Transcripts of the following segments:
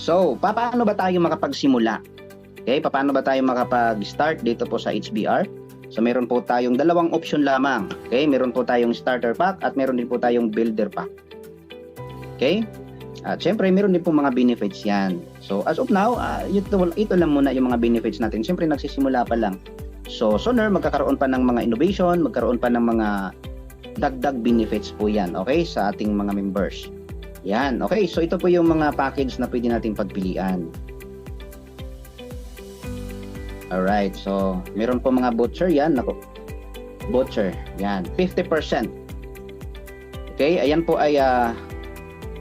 So, pa- paano ba tayo makapagsimula? Okay, pa- paano ba tayo makapag-start dito po sa HBR? So, meron po tayong dalawang option lamang. Okay, meron po tayong starter pack at meron din po tayong builder pack. Okay? At syempre, meron din po mga benefits yan. So, as of now, ah, ito, ito lang muna yung mga benefits natin. Syempre, nagsisimula pa lang. So, sooner, magkakaroon pa ng mga innovation, magkaroon pa ng mga dagdag benefits po yan, okay, sa ating mga members. Yan, okay. So, ito po yung mga package na pwede nating pagpilian. Alright, so, meron po mga voucher yan. Naku, voucher, yan, 50%. Okay, ayan po ay ah,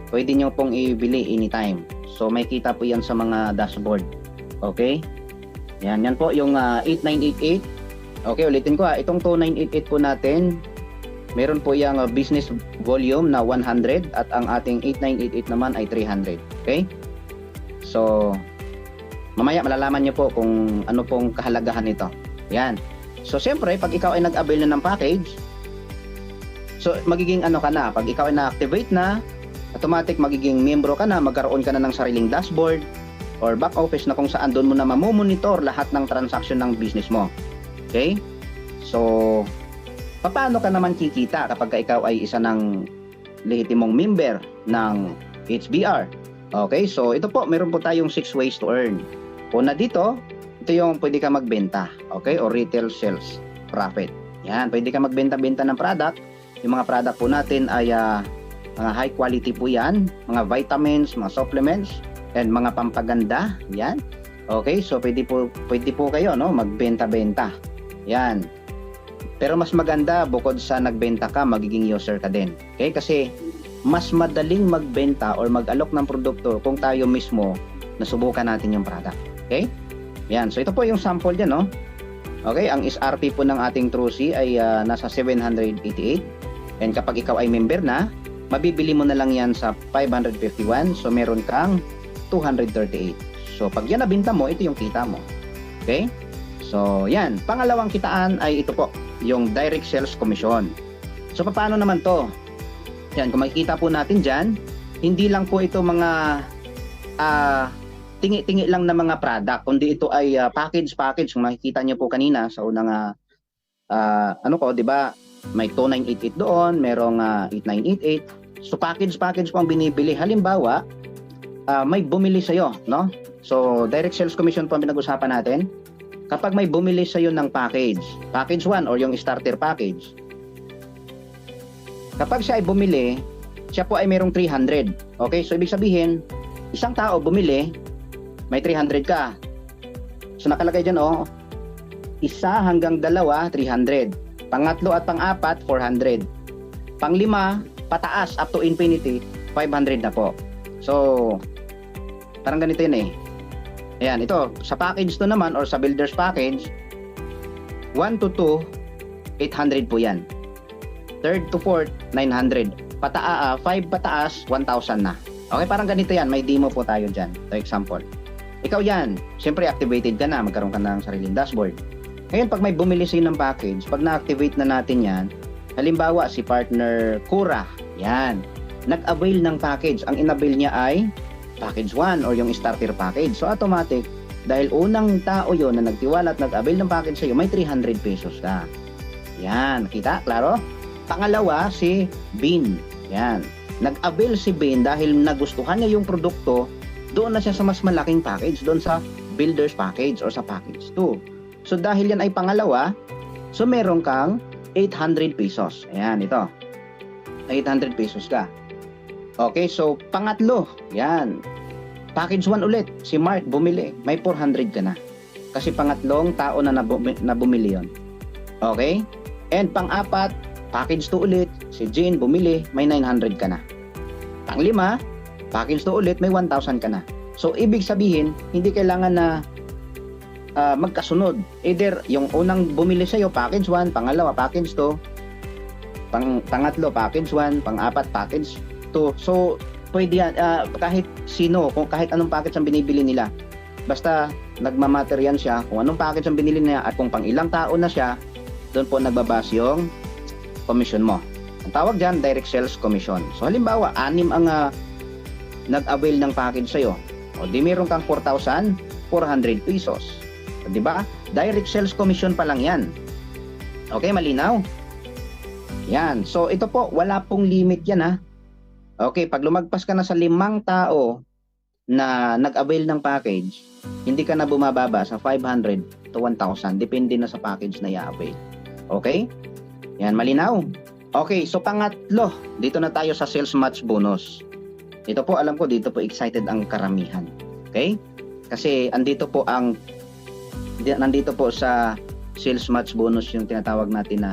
pwede nyo pong ibili anytime. So, may kita po yan sa mga dashboard. Okay? Yan, yan po yung ah, 8988. Okay, ulitin ko ha. Itong 2988 po natin, meron po yung ah, business volume na 100 at ang ating 8988 naman ay 300. Okay? So, mamaya malalaman nyo po kung ano pong kahalagahan nito. Yan. So, siyempre, pag ikaw ay nag-avail na ng package, so, magiging ano ka na, pag ikaw ay na-activate na, automatic magiging membro ka na, magkaroon ka na ng sariling dashboard or back office na kung saan doon mo na mamomonitor lahat ng transaction ng business mo. Okay? So, paano ka naman kikita kapag ka ikaw ay isa ng lehitimong member ng HBR? Okay, so ito po, meron po tayong six ways to earn. Una dito, ito yung pwede ka magbenta, okay, or retail sales profit. Yan, pwede ka magbenta-benta ng product. Yung mga product po natin ay ah, mga high quality po yan, mga vitamins, mga supplements, and mga pampaganda. Yan. Okay, so pwede po, pwede po kayo no, magbenta-benta. Yan. Pero mas maganda bukod sa nagbenta ka, magiging user ka din. Okay? Kasi mas madaling magbenta or mag-alok ng produkto kung tayo mismo nasubukan natin yung product. Okay? Yan. So ito po yung sample dyan, no? Okay, ang SRP po ng ating Trucy ay ah, nasa 788. And kapag ikaw ay member na, mabibili mo na lang yan sa 551. So meron kang 238. So pag yan nabinta mo, ito yung kita mo. Okay? So yan. Pangalawang kitaan ay ito po, yung direct sales commission. So paano naman to? Yan, kung makikita po natin dyan, hindi lang po ito mga ah tingi-tingi lang na mga product, kundi ito ay ah, package-package. Kung makikita niyo po kanina sa unang ah, ano ko, di ba, may 2988 doon, merong ah, 8988. So package-package po ang binibili. Halimbawa, ah, may bumili sa'yo, no? So direct sales commission po ang pinag-usapan natin. Kapag may bumili sa'yo ng package, package 1 or yung starter package, kapag siya ay bumili, siya po ay merong 300. Okay, so ibig sabihin, isang tao bumili, may 300 ka. So nakalagay dyan, oh, isa hanggang dalawa, 300. Pangatlo at pang-apat, 400. Panglima, pataas up to infinity, 500 na po. So, parang ganito yun eh. Ayan, ito, sa package to naman or sa builder's package, 1 to 2, 800 po yan. Third to fourth, 900. Pataa, 5 pataas, 1,000 na. Okay, parang ganito yan. May demo po tayo dyan. Ito example. Ikaw yan, siyempre activated ka na, magkaroon ka ng sariling dashboard. Ngayon, pag may bumili sa'yo ng package, pag na-activate na natin yan, halimbawa si partner Kura, yan, nag-avail ng package. Ang in-avail niya ay package 1 or yung starter package. So automatic, dahil unang tao yon na nagtiwala at nag-avail ng package sa'yo, may 300 pesos ka. Yan, kita? Klaro? Pangalawa, si Bin. Yan. Nag-avail si Bin dahil nagustuhan niya yung produkto, doon na siya sa mas malaking package, doon sa builder's package or sa package 2. So dahil yan ay pangalawa, so meron kang 800 pesos. Ayan, ito. 800 pesos ka. Okay, so pangatlo, yan. Package 1 ulit, si Mark bumili, may 400 ka na. Kasi pangatlong tao na nabumi, na bumili yon. Okay? And pang-apat, package 2 ulit, si Jane bumili, may 900 ka na. Panglima, package 2 ulit, may 1,000 ka na. So, ibig sabihin, hindi kailangan na ah, magkasunod. Either yung unang bumili sa'yo, package 1, pangalawa, package 2, pang, pangatlo, package 1, pang-apat, package 2. So, pwede yan, ah, kahit sino, kung kahit anong package ang binibili nila. Basta nagmamatter yan siya, kung anong package ang binili niya at kung pang ilang tao na siya, doon po nagbabase yung commission mo. Ang tawag dyan, direct sales commission. So halimbawa, anim ang ah, nag-avail ng package sa'yo. O di meron kang 4,400 pesos. O, di ba? Direct sales commission pa lang yan. Okay, malinaw? Yan. So, ito po, wala pong limit yan ha. Okay, pag lumagpas ka na sa limang tao na nag-avail ng package, hindi ka na bumababa sa 500 to 1,000. Depende na sa package na i-avail. Okay? Yan, malinaw. Okay, so pangatlo, dito na tayo sa sales match bonus. Ito po, alam ko, dito po excited ang karamihan. Okay? Kasi andito po ang, di- nandito po sa sales match bonus yung tinatawag natin na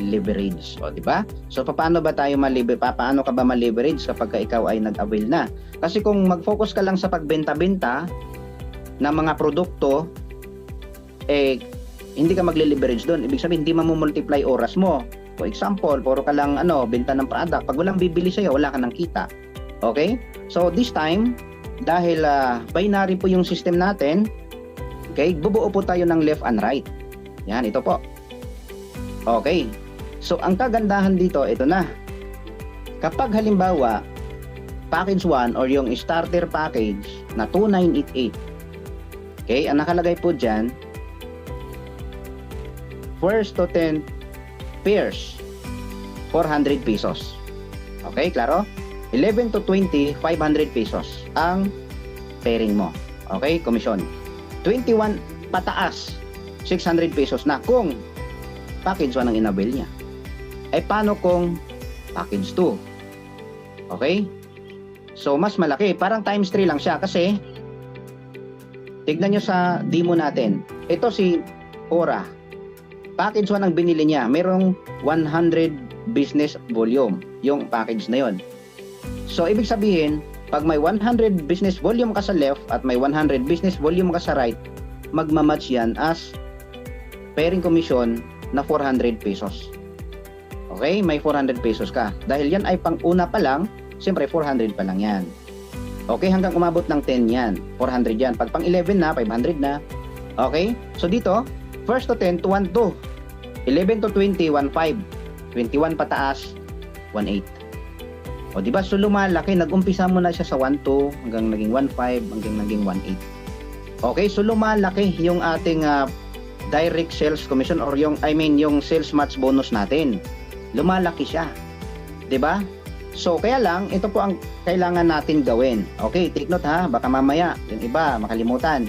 leverage. O, di ba? So, paano ba tayo malibre? Paano ka ba ma-leverage kapag ka ikaw ay nag-avail na? Kasi kung mag-focus ka lang sa pagbenta-benta ng mga produkto, eh, hindi ka magle-leverage doon. Ibig sabihin, hindi mamumultiply oras mo. For example, puro ka lang ano, benta ng product. Pag walang bibili sa'yo, wala ka ng kita. Okay? So, this time, dahil ah, binary po yung system natin, okay, bubuo po tayo ng left and right. Yan, ito po. Okay. So, ang kagandahan dito, ito na. Kapag halimbawa, package 1 or yung starter package na 2988, okay, ang nakalagay po dyan, first to 10 pairs, 400 pesos. Okay, klaro? 11 to 20, 500 pesos ang pairing mo. Okay, komisyon. 21 pataas, 600 pesos na kung package 1 ang inabil niya. Eh paano kung package 2? Okay? So mas malaki, parang times 3 lang siya kasi tignan nyo sa demo natin. Ito si Ora. Package 1 ang binili niya. Merong 100 business volume yung package na yon. So ibig sabihin, pag may 100 business volume ka sa left at may 100 business volume ka sa right, magmamatch yan as pairing commission na 400 pesos. Okay, may 400 pesos ka. Dahil yan ay pang una pa lang, siyempre 400 pa lang yan. Okay, hanggang umabot ng 10 yan. 400 yan. Pag pang 11 na, 500 na. Okay? So dito, first to 10 to 1 to. 11 to 20, 1 5. 21 pataas, 1 8. O di ba? So lumalaki, nag-umpisa mo na siya sa 1 2 hanggang naging 1 5 hanggang naging 1 8. Okay, so lumalaki yung ating ah, direct sales commission or yung I mean yung sales match bonus natin. Lumalaki siya. 'Di ba? So kaya lang ito po ang kailangan natin gawin. Okay, take note ha, baka mamaya yung iba makalimutan.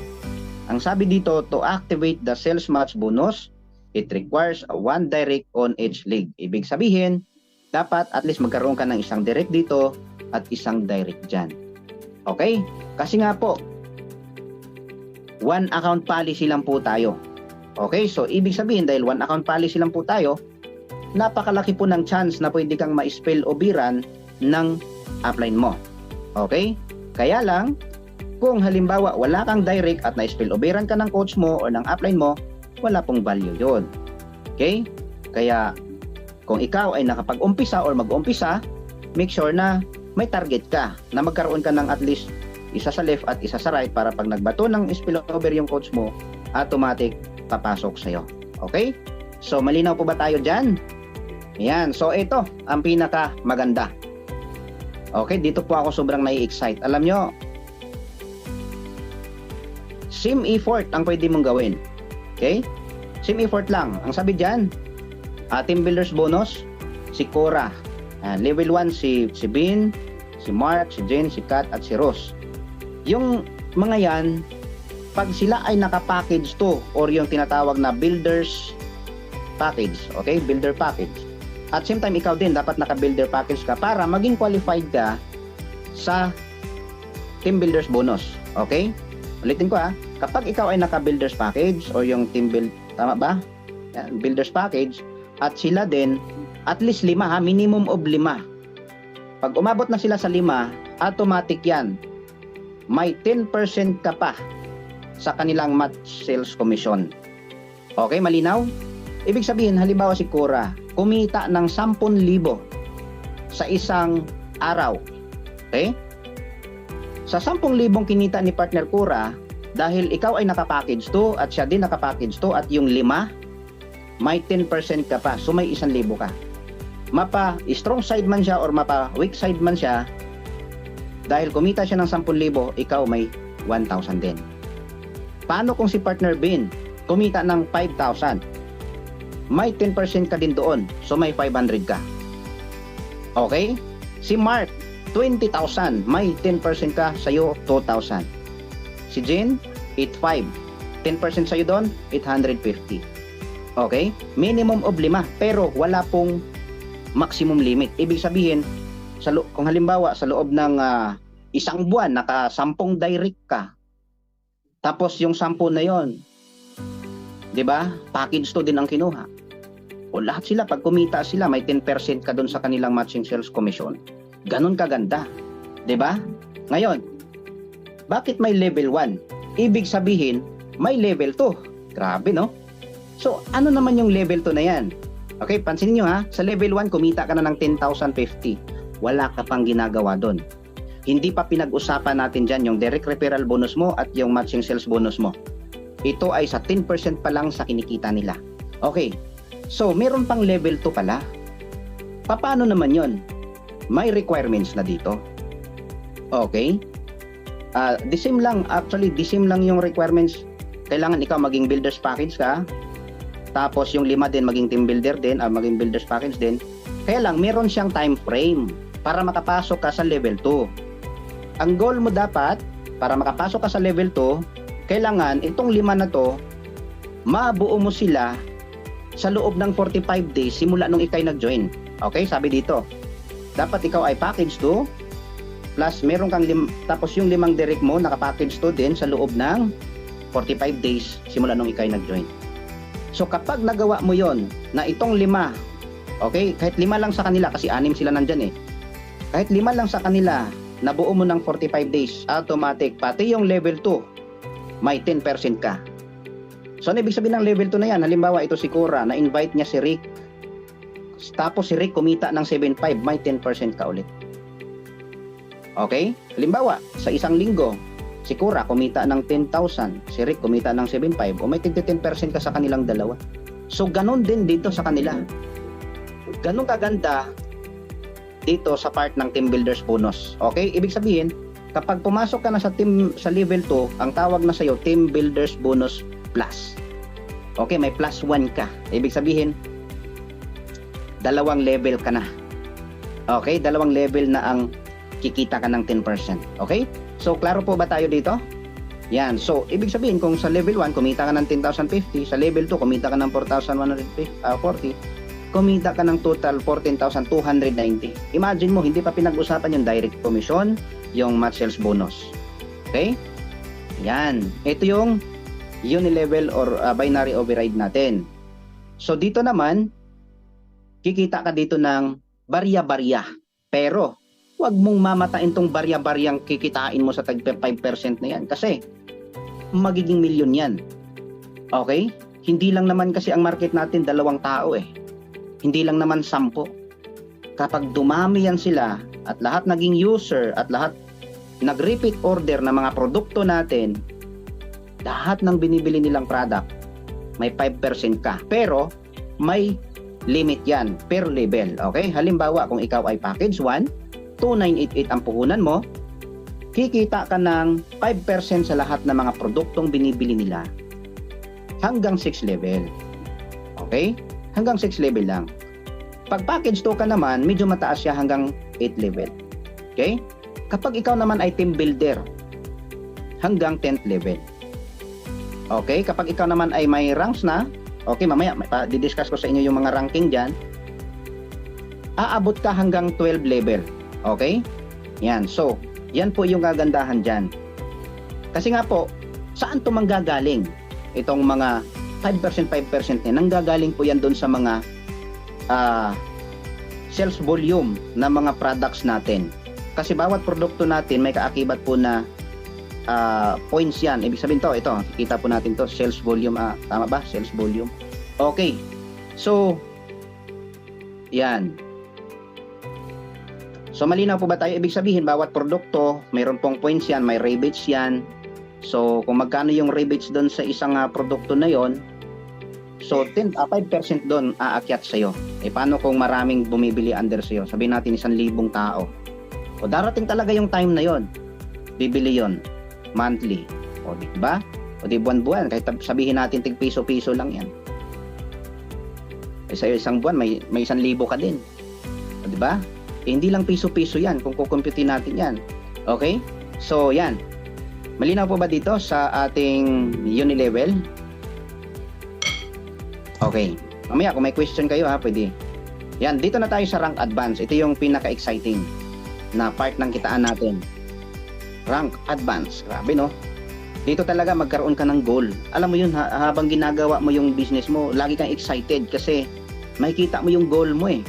Ang sabi dito to activate the sales match bonus, it requires a one direct on each league. Ibig sabihin, dapat at least magkaroon ka ng isang direct dito at isang direct dyan. Okay? Kasi nga po, one account policy lang po tayo. Okay, so ibig sabihin dahil one account policy lang po tayo, napakalaki po ng chance na pwede kang ma-spell o biran ng upline mo. Okay? Kaya lang, kung halimbawa wala kang direct at na-spell o biran ka ng coach mo o ng upline mo, wala pong value yon. Okay? Kaya kung ikaw ay nakapag-umpisa or mag-umpisa, make sure na may target ka na magkaroon ka ng at least isa sa left at isa sa right para pag nagbato ng spillover yung coach mo, automatic papasok sa'yo. Okay? So, malinaw po ba tayo dyan? Yan. So, ito ang pinaka maganda. Okay, dito po ako sobrang nai-excite. Alam nyo, sim effort ang pwede mong gawin. Okay? Sim effort lang. Ang sabi dyan, uh, team builders bonus, si Cora. Ah, level 1 si, si Bin, si Mark, si Jen, si Kat, at si Ross. Yung mga yan, pag sila ay naka-package to or yung tinatawag na builders package, okay? Builder package. At same time, ikaw din dapat naka-builder package ka para maging qualified ka sa team builders bonus, okay? Ulitin ko ha, kapag ikaw ay naka-builders package or yung team build, tama ba? Builders package, at sila din, at least lima ha, minimum of lima. Pag umabot na sila sa lima, automatic yan. May 10% ka pa sa kanilang match sales commission. Okay, malinaw? Ibig sabihin, halimbawa si Cora, kumita ng 10,000 sa isang araw. Okay? Sa 10,000 kinita ni partner Cora, dahil ikaw ay nakapackage to at siya din nakapackage to at yung lima, may 10% ka pa. So may 1,000 ka. Mapa strong side man siya or mapa weak side man siya, dahil kumita siya ng 10,000, ikaw may 1,000 din. Paano kung si partner Bin kumita ng 5,000? May 10% ka din doon. So may 500 ka. Okay? Si Mark, 20,000. May 10% ka, sa'yo 2,000. Si Jane, 8,500. 10% sa'yo doon, 850. Okay? Minimum of 5. Pero wala pong maximum limit. Ibig sabihin, sa lo- kung halimbawa sa loob ng ah, isang buwan, naka 10 direct ka. Tapos yung 10 na yon, 'di ba? Package to din ang kinuha. O lahat sila pag kumita sila, may 10% ka doon sa kanilang matching sales commission. Ganon kaganda. 'Di ba? Ngayon, bakit may level 1? Ibig sabihin, may level 2. Grabe, no? So, ano naman yung level 2 na yan? Okay, pansinin nyo ha, sa level 1, kumita ka na ng 10,050. Wala ka pang ginagawa doon. Hindi pa pinag-usapan natin dyan yung direct referral bonus mo at yung matching sales bonus mo. Ito ay sa 10% pa lang sa kinikita nila. Okay, so meron pang level 2 pala. Paano naman yon? May requirements na dito. Okay? Ah, the same lang, actually, the same lang yung requirements. Kailangan ikaw maging builder's package ka, tapos yung lima din maging team builder din, ah, maging builder's package din. Kaya lang, meron siyang time frame para makapasok ka sa level 2. Ang goal mo dapat, para makapasok ka sa level 2, kailangan itong lima na to, mabuo mo sila sa loob ng 45 days simula nung ikay nag-join. Okay, sabi dito. Dapat ikaw ay package 2, plus meron kang lim, tapos yung limang direct mo naka-package 2 din sa loob ng 45 days simula nung ikay nag-join. So kapag nagawa mo yon na itong lima, okay, kahit lima lang sa kanila kasi anim sila nandyan eh. Kahit lima lang sa kanila, nabuo mo ng 45 days, automatic, pati yung level 2, may 10% ka. So ano ibig sabihin ng level 2 na yan? Halimbawa ito si Cora, na-invite niya si Rick. Tapos si Rick kumita ng 7.5, may 10% ka ulit. Okay? Halimbawa, sa isang linggo, si Cora kumita ng 10,000, si Rick kumita ng 7.5, o may 10% ka sa kanilang dalawa. So, ganun din dito sa kanila. Ganun kaganda dito sa part ng team builders bonus. Okay? Ibig sabihin, kapag pumasok ka na sa team sa level 2, ang tawag na sa iyo team builders bonus plus. Okay, may plus 1 ka. Ibig sabihin, dalawang level ka na. Okay, dalawang level na ang kikita ka ng 10%. Okay? So, klaro po ba tayo dito? Yan. So, ibig sabihin, kung sa level 1, kumita ka ng 10,050, sa level 2, kumita ka ng 4,140, kumita ka ng total 14,290. Imagine mo, hindi pa pinag-usapan yung direct commission, yung match sales bonus. Okay? Yan. Ito yung unilevel or uh, binary override natin. So, dito naman, kikita ka dito ng barya-barya. Pero, huwag mong mamatain tong barya-baryang kikitain mo sa tag 5% na yan. Kasi, magiging milyon yan. Okay? Hindi lang naman kasi ang market natin dalawang tao eh. Hindi lang naman sampo. Kapag dumami yan sila at lahat naging user at lahat nag-repeat order ng mga produkto natin, lahat ng binibili nilang product, may 5% ka. Pero, may limit yan per level. Okay? Halimbawa, kung ikaw ay package 1, 2988 ang puhunan mo, kikita ka ng 5% sa lahat ng mga produktong binibili nila hanggang 6 level. Okay? Hanggang 6 level lang. Pag package 2 ka naman, medyo mataas siya hanggang 8 level. Okay? Kapag ikaw naman ay team builder, hanggang 10th level. Okay? Kapag ikaw naman ay may ranks na, okay, mamaya, didiscuss ko sa inyo yung mga ranking dyan, aabot ka hanggang 12 level. Okay? Yan. So, yan po yung kagandahan dyan. Kasi nga po, saan to manggagaling? Itong mga 5%, 5% niya, nanggagaling po yan doon sa mga ah, sales volume na mga products natin. Kasi bawat produkto natin may kaakibat po na ah, points yan. Ibig sabihin to, ito, kita po natin to, sales volume, ah, tama ba? Sales volume. Okay. So, yan. So, malinaw po ba tayo? Ibig sabihin, bawat produkto, mayroon pong points yan, may rebates yan. So, kung magkano yung rebates doon sa isang ah, produkto na yon, so 10, ah, 5% doon aakyat sa'yo. Eh, paano kung maraming bumibili under sa'yo? Sabihin natin isang libong tao. O darating talaga yung time na yon, bibili yon. Monthly. O, di ba? O di buwan-buwan, kahit sabihin natin tig piso-piso lang yan. Eh, sa isang buwan, may, may isang libo ka din. O, di ba? Eh, hindi lang piso-piso yan kung kukumputin natin yan. Okay? So, yan. Malinaw po ba dito sa ating unilevel? Okay. Mamaya, kung may question kayo ha, pwede. Yan, dito na tayo sa rank advance. Ito yung pinaka-exciting na part ng kitaan natin. Rank advance. Grabe no? Dito talaga magkaroon ka ng goal. Alam mo yun, ha- habang ginagawa mo yung business mo, lagi kang excited kasi makikita mo yung goal mo eh.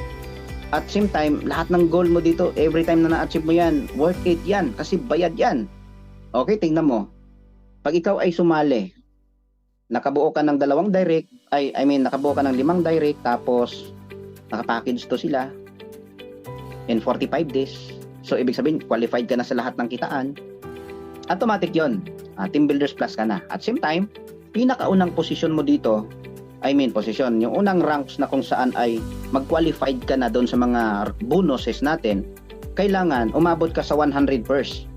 At same time, lahat ng goal mo dito, every time na na-achieve mo yan, worth it yan kasi bayad yan. Okay, tingnan mo. Pag ikaw ay sumali, nakabuo ka ng dalawang direct, ay I mean nakabuo ka ng limang direct tapos nakapackage to sila in 45 days. So ibig sabihin qualified ka na sa lahat ng kitaan. Automatic 'yon. Ah, team builders plus ka na. At same time, pinakaunang position mo dito, I mean position, yung unang ranks na kung saan ay mag-qualified ka na doon sa mga bonuses natin, kailangan umabot ka sa 100 pers.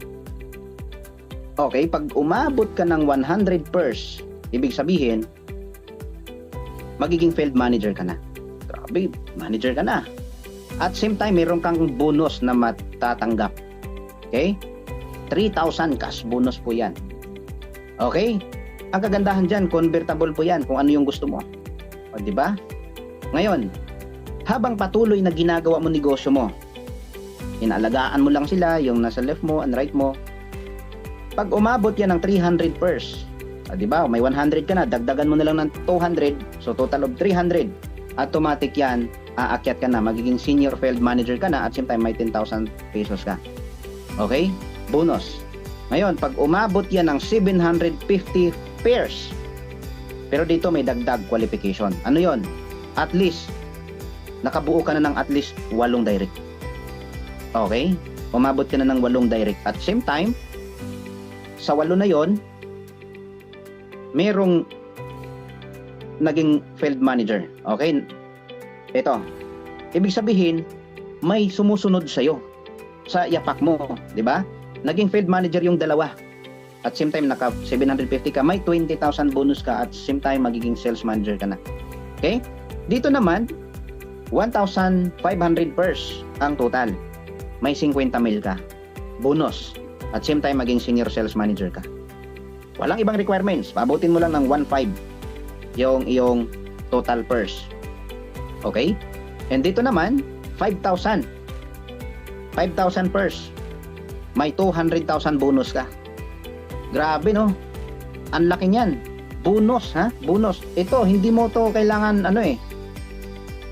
Okay, pag umabot ka ng 100 pers, ibig sabihin, magiging field manager ka na. Grabe, manager ka na. At same time, meron kang bonus na matatanggap. Okay? 3,000 cash bonus po yan. Okay? Ang kagandahan dyan, convertible po yan kung ano yung gusto mo. O, di ba? Ngayon, habang patuloy na ginagawa mo negosyo mo, inaalagaan mo lang sila, yung nasa left mo and right mo, pag umabot yan ng 300 pers, Ah, di ba? May 100 ka na, dagdagan mo na lang ng 200, so total of 300. Automatic yan, aakyat ka na, magiging senior field manager ka na at same time may 10,000 pesos ka. Okay? Bonus. Ngayon, pag umabot yan ng 750 pairs, pero dito may dagdag qualification. Ano yon? At least, nakabuo ka na ng at least 8 direct. Okay? Umabot ka na ng 8 direct. At same time, sa 8 na yon, merong naging field manager. Okay? Ito. Ibig sabihin, may sumusunod sa'yo sa yapak mo. Di ba? Naging field manager yung dalawa. At same time, naka 750 ka, may 20,000 bonus ka at same time, magiging sales manager ka na. Okay? Dito naman, 1,500 pers ang total. May 50 mil ka. Bonus. At same time, maging senior sales manager ka. Walang ibang requirements. Pabutin mo lang ng 1.5 yung iyong total purse. Okay? And dito naman, 5,000. 5,000 purse. May 200,000 bonus ka. Grabe no? Ang laki niyan. Bonus ha? Bonus. Ito, hindi mo to kailangan ano eh.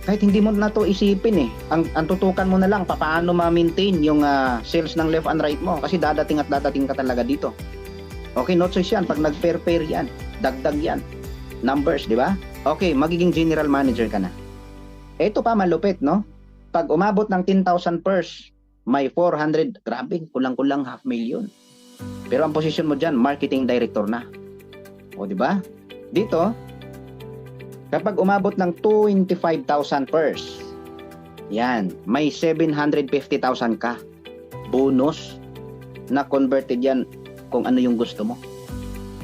Kahit hindi mo na to isipin eh. Ang, ang tutukan mo na lang paano ma-maintain yung ah, sales ng left and right mo. Kasi dadating at dadating ka talaga dito. Okay, not choice yan. Pag nag-pair-pair yan, dagdag yan. Numbers, di ba? Okay, magiging general manager ka na. Ito pa malupit, no? Pag umabot ng 10,000 pers, may 400, grabe, kulang-kulang half million. Pero ang position mo dyan, marketing director na. O, di ba? Dito, kapag umabot ng 25,000 pers, yan, may 750,000 ka. Bonus na converted yan kung ano yung gusto mo.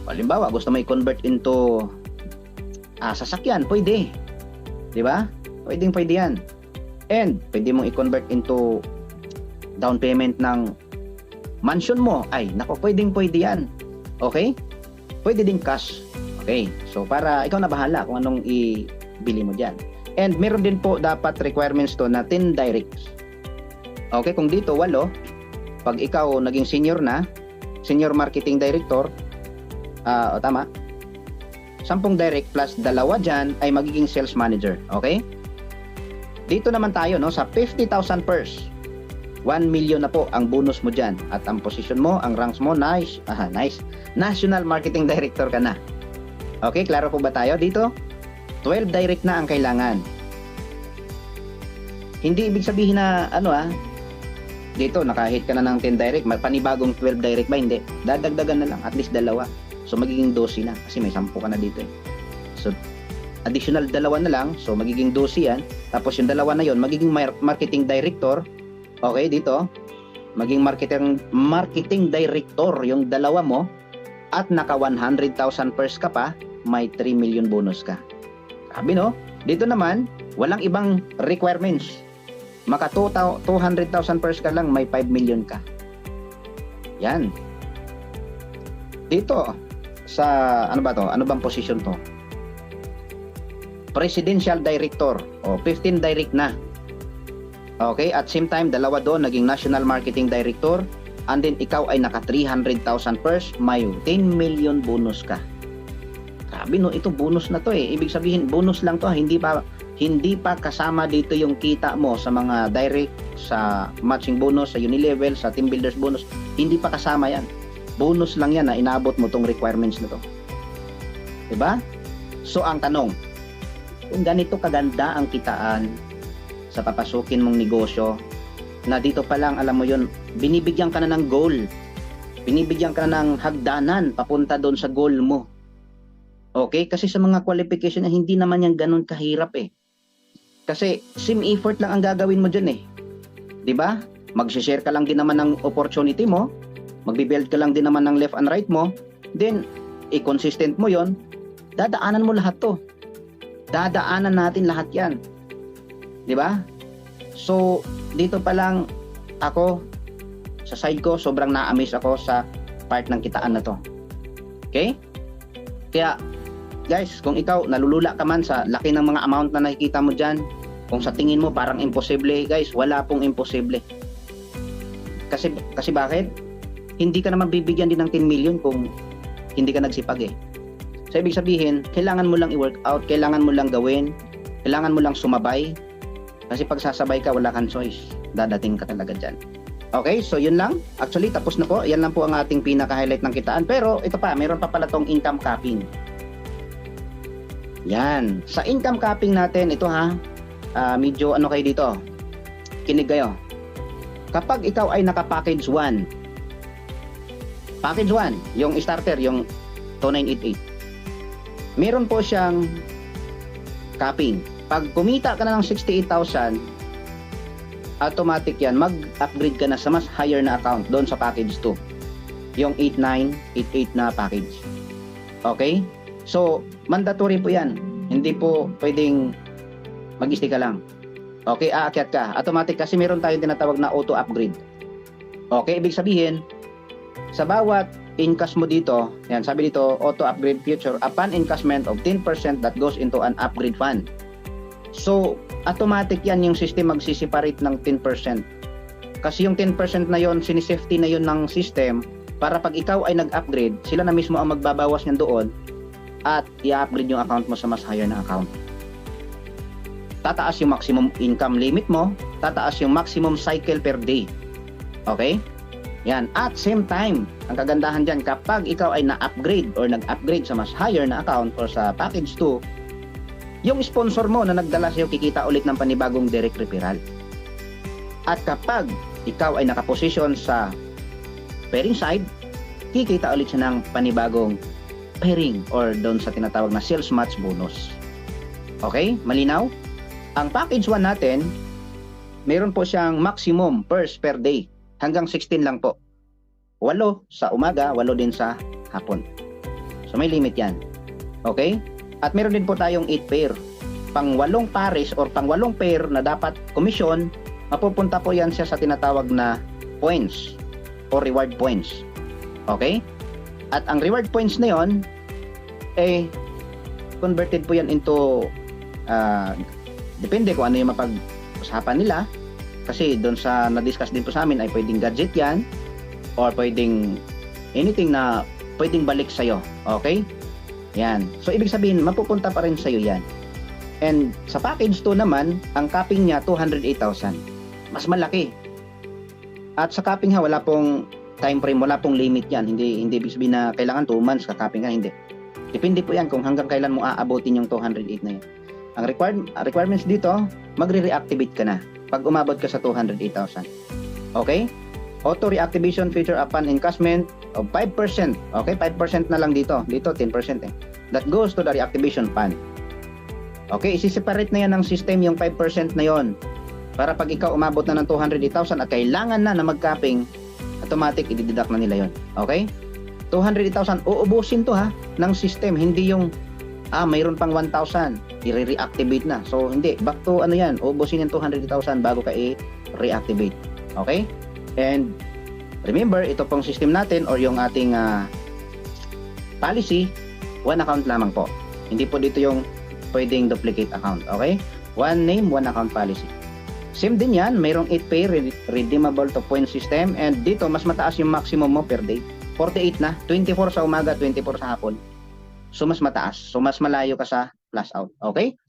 Halimbawa, gusto mo i-convert into ah, sasakyan, pwede. Di ba? Pwedeng pwede yan. And, pwede mong i-convert into down payment ng mansion mo. Ay, nako, pwedeng pwede yan. Okay? Pwede din cash. Okay. So, para ikaw na bahala kung anong ibili mo dyan. And, meron din po dapat requirements to na 10 directs. Okay, kung dito, walo, pag ikaw naging senior na, senior marketing director, ah, o tama, 10 direct plus dalawa dyan ay magiging sales manager. Okay? Dito naman tayo no sa 50,000 pers. 1 million na po ang bonus mo dyan. At ang position mo, ang ranks mo, nice. Aha, nice. National Marketing Director ka na. Okay, klaro po ba tayo dito? 12 direct na ang kailangan. Hindi ibig sabihin na ano ah, dito nakahit ka na ng 10 direct, may panibagong 12 direct ba? Hindi. Dadagdagan na lang, at least dalawa. So magiging 12 na kasi may 10 ka na dito eh. So additional dalawa na lang, so magiging 12 yan. Tapos yung dalawa na yon magiging mar- marketing director. Okay, dito. maging marketing marketing director yung dalawa mo at naka 100,000 pers ka pa, may 3 million bonus ka. Sabi no, dito naman, walang ibang requirements. Maka 2,000 200,000 pers ka lang, may 5 million ka. Yan. Dito, sa, ano ba to? Ano bang position to? Presidential Director. O, 15 direct na. Okay, at same time, dalawa doon, naging National Marketing Director. And then, ikaw ay naka 300,000 pers, may 10 million bonus ka. Sabi no, ito bonus na to eh. Ibig sabihin, bonus lang to, hindi pa hindi pa kasama dito yung kita mo sa mga direct, sa matching bonus, sa unilevel, sa team builders bonus. Hindi pa kasama yan. Bonus lang yan na inabot mo tong requirements na to. 'Di ba? So ang tanong, kung ganito kaganda ang kitaan sa papasukin mong negosyo, na dito pa lang alam mo yon binibigyan ka na ng goal. Binibigyan ka na ng hagdanan papunta doon sa goal mo. Okay? Kasi sa mga qualification hindi naman yan ganun kahirap eh. Kasi same effort lang ang gagawin mo dyan eh. 'Di ba? Mag-share ka lang din naman ng opportunity mo, magbi-build ka lang din naman ng left and right mo, then i-consistent mo 'yon, dadaanan mo lahat 'to. Dadaanan natin lahat 'yan. 'Di ba? So, dito pa lang ako sa side ko sobrang na-amaze ako sa part ng kitaan na 'to. Okay? Kaya guys, kung ikaw nalulula ka man sa laki ng mga amount na nakikita mo diyan, kung sa tingin mo parang imposible, guys, wala pong imposible. Kasi kasi bakit? Hindi ka naman bibigyan din ng 10 million kung hindi ka nagsipag eh. So ibig sabihin, kailangan mo lang i-work out, kailangan mo lang gawin, kailangan mo lang sumabay. Kasi pag sasabay ka, wala kang choice. Dadating ka talaga dyan. Okay, so yun lang. Actually, tapos na po. Yan lang po ang ating pinaka-highlight ng kitaan. Pero ito pa, meron pa pala tong income capping. Yan. Sa income capping natin, ito ha, ah, medyo ano kayo dito, kinig kayo. Kapag ikaw ay naka-package 1, package 1, yung starter, yung 2988, meron po siyang capping. Pag kumita ka na ng 68,000, automatic yan, mag-upgrade ka na sa mas higher na account doon sa package 2. Yung 8988 na package. Okay? So, mandatory po yan. Hindi po pwedeng mag-stay ka lang. Okay, aakyat ka. Automatic kasi meron tayong tinatawag na auto upgrade. Okay, ibig sabihin, sa bawat incas mo dito, yan, sabi dito, auto upgrade future, upon encashment of 10% that goes into an upgrade fund. So, automatic yan yung system magsisiparate ng 10%. Kasi yung 10% na yon sinisafety na yon ng system para pag ikaw ay nag-upgrade, sila na mismo ang magbabawas niyan doon at i-upgrade yung account mo sa mas higher na account tataas yung maximum income limit mo, tataas yung maximum cycle per day. Okay? Yan. At same time, ang kagandahan dyan, kapag ikaw ay na-upgrade or nag-upgrade sa mas higher na account or sa package 2, yung sponsor mo na nagdala sa'yo kikita ulit ng panibagong direct referral. At kapag ikaw ay nakaposisyon sa pairing side, kikita ulit siya ng panibagong pairing or doon sa tinatawag na sales match bonus. Okay? Malinaw? Ang package 1 natin, meron po siyang maximum pers per day. Hanggang 16 lang po. 8 sa umaga, 8 din sa hapon. So may limit yan. Okay? At meron din po tayong 8 pair. Pang 8 pares or pang 8 pair na dapat komisyon, mapupunta po yan siya sa tinatawag na points or reward points. Okay? At ang reward points na yon eh converted po yan into uh, Depende kung ano yung mapag-usapan nila. Kasi doon sa na-discuss din po sa amin ay pwedeng gadget yan or pwedeng anything na pwedeng balik sa'yo. Okay? Yan. So, ibig sabihin, mapupunta pa rin sa'yo yan. And sa package 2 naman, ang capping niya 208,000. Mas malaki. At sa capping ha, wala pong time frame, wala pong limit yan. Hindi hindi ibig sabihin na kailangan 2 months ka capping ka, hindi. Depende po yan kung hanggang kailan mo aabotin yung 208 na yan. Ang required, requirements dito, magre-reactivate ka na pag umabot ka sa 208,000. Okay? Auto reactivation feature upon encashment of 5%. Okay, 5% na lang dito. Dito 10% eh. That goes to the reactivation fund. Okay, isi-separate na yan ng system yung 5% na yon Para pag ikaw umabot na ng 200,000 at kailangan na na mag-capping, automatic i-deduct na nila yon. Okay? 200,000, uubusin to ha, ng system. Hindi yung, ah, mayroon pang 1,000, i-reactivate na. So, hindi. Back to, ano yan, uubusin yung 200,000 bago ka i-reactivate. Okay? And, remember, ito pong system natin or yung ating ah, policy, one account lamang po. Hindi po dito yung pwedeng duplicate account. Okay? One name, one account policy. Same din yan, mayroong 8 pay re- redeemable to point system and dito mas mataas yung maximum mo per day. 48 na, 24 sa umaga, 24 sa hapon. So mas mataas. So mas malayo ka sa flash out. Okay?